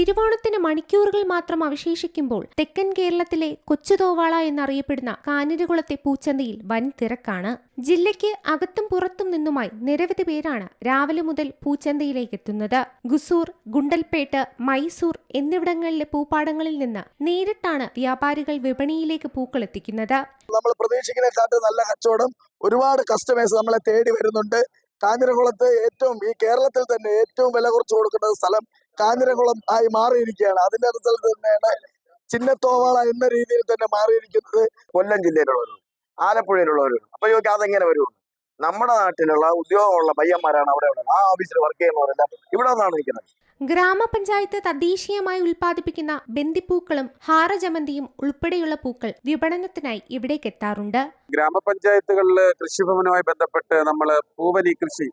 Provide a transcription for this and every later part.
തിരുവോണത്തിന് മണിക്കൂറുകൾ മാത്രം അവശേഷിക്കുമ്പോൾ തെക്കൻ കേരളത്തിലെ കൊച്ചുതോവാള എന്നറിയപ്പെടുന്ന കാഞ്ഞിരകുളത്തെ പൂച്ചന്തയിൽ വൻ തിരക്കാണ്. ജില്ലയ്ക്ക് അകത്തും പുറത്തും നിന്നുമായി നിരവധി പേരാണ് രാവിലെ മുതൽ പൂച്ചന്തയിലേക്ക് എത്തുന്നത്. ഗുസൂർ ഗുണ്ടൽപേട്ട് മൈസൂർ എന്നിവിടങ്ങളിലെ പൂപ്പാടങ്ങളിൽ നിന്ന് നേരിട്ടാണ് വ്യാപാരികൾ വിപണിയിലേക്ക് പൂക്കൾ എത്തിക്കുന്നത്. നമ്മൾ പ്രതീക്ഷിക്കുന്നതിനെക്കാട്ടും നല്ല കച്ചവടം ഒരുപാട് കസ്റ്റമേഴ്സ് നമ്മളെ തേടി വരുന്നുണ്ട്. കാഞ്ഞിരകുളത്ത് ഏറ്റവും ഈ കേരളത്തിൽ തന്നെ ഏറ്റവും വില കുറച്ച് കൊടുക്കേണ്ട സ്ഥലം കാഞ്ഞിരകുളം ആയി മാറിയിരിക്കുകയാണ്. അതിന്റെ റിസൾട്ട് തന്നെയാണ് ചിന്നത്തോവാള എന്ന രീതിയിൽ തന്നെ മാറിയിരിക്കുന്നത് കൊല്ലം ജില്ലയിലുള്ളവരും ആലപ്പുഴയിലുള്ളവരും അപ്പൊ ചോദിക്കാം അതെങ്ങനെ വരും നമ്മുടെ നാട്ടിലുള്ള ഉദ്യോഗമുള്ള പയ്യന്മാരാണ് അവിടെ ഉള്ളത്. ആ ഓഫീസിൽ വർക്ക് ചെയ്യുന്നവരെല്ലാം ഇവിടെ നിന്നാണ് നിൽക്കുന്നത്. ഗ്രാമപഞ്ചായത്ത് തദ്ദേശീയമായി ഉൽപ്പാദിപ്പിക്കുന്ന ബന്ദിപ്പൂക്കളും ഹാരജമന്തിയും ഉൾപ്പെടെയുള്ള പൂക്കൾ വിപണനത്തിനായി ഇവിടേക്ക് എത്താറുണ്ട്. ഗ്രാമപഞ്ചായത്തുകളിൽ കൃഷിഭവനുമായി ബന്ധപ്പെട്ട് നമ്മൾ പൂവലി കൃഷി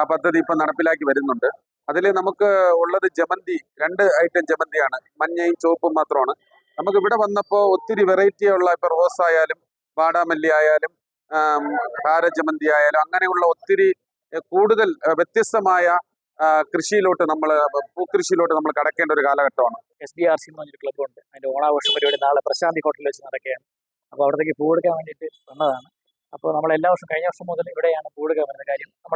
ആ പദ്ധതി ഇപ്പം നടപ്പിലാക്കി വരുന്നുണ്ട്. അതിൽ നമുക്ക് ഉള്ളത് ജമന്തി രണ്ട് ഐറ്റം ജമന്തിയാണ്. മഞ്ഞയും ചുവപ്പും മാത്രമാണ്. നമുക്ക് ഇവിടെ വന്നപ്പോൾ ഒത്തിരി വെറൈറ്റി ഉള്ള ഇപ്പം റോസ് ആയാലും വാടാമല്ലി ആയാലും ഹാര ഹാരജമന്തി ആയാലും അങ്ങനെയുള്ള ഒത്തിരി കൂടുതൽ വ്യത്യസ്തമായ കൃഷിയിലോട്ട് നമ്മൾ പൂക്കൃഷിയിലോട്ട് നമ്മൾ കടക്കേണ്ട ഒരു കാലഘട്ടമാണ്. എസ് ഡി ആർ സി എന്ന് പറഞ്ഞൊരു ക്ലബ്ബുണ്ട് അതിന്റെ ഓണാഘോഷം പരിപാടി നാളെ പ്രശാന്തി ഹോട്ടലിൽ വെച്ച് നടക്കുകയാണ്. അപ്പോൾ അവിടത്തേക്ക് പൂ എടുക്കാൻ വേണ്ടിയിട്ട് വന്നതാണ്. അപ്പോൾ നമ്മൾ എല്ലാ വർഷവും കഴിഞ്ഞ വർഷം മുതൽ ഇവിടെയാണ് പൂ എടുക്കാൻ വരുന്ന കാര്യം. നമ്മൾ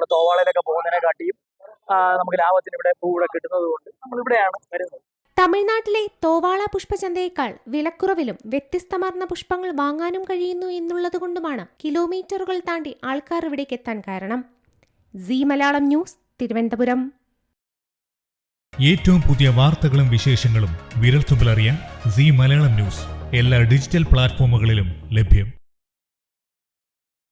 നമുക്ക് ലാഭത്തിന് ഇവിടെ പൂ ഇവിടെ കിട്ടുന്നത് കൊണ്ട് നമ്മൾ ഇവിടെയാണ് വരുന്നത്. തമിഴ്നാട്ടിലെ തോവാള പുഷ്പചന്തയേക്കാൾ വിലക്കുറവിലും വ്യത്യസ്തമാർന്ന പുഷ്പങ്ങൾ വാങ്ങാനും കഴിയുന്നു എന്നുള്ളതുകൊണ്ടുമാണ് കിലോമീറ്ററുകൾ താണ്ടി ആൾക്കാർ ഇവിടേക്ക് എത്താൻ കാരണം. C Malayalam news Thiruvananthapuram. ഏറ്റവും പുതിയ വാർത്തകളും വിശേഷങ്ങളും വിരൽത്തുമ്പിലറിയാൻ സി മലയാളം ന്യൂസ് എല്ലാ ഡിജിറ്റൽ പ്ലാറ്റ്ഫോമുകളിലും ലഭ്യം.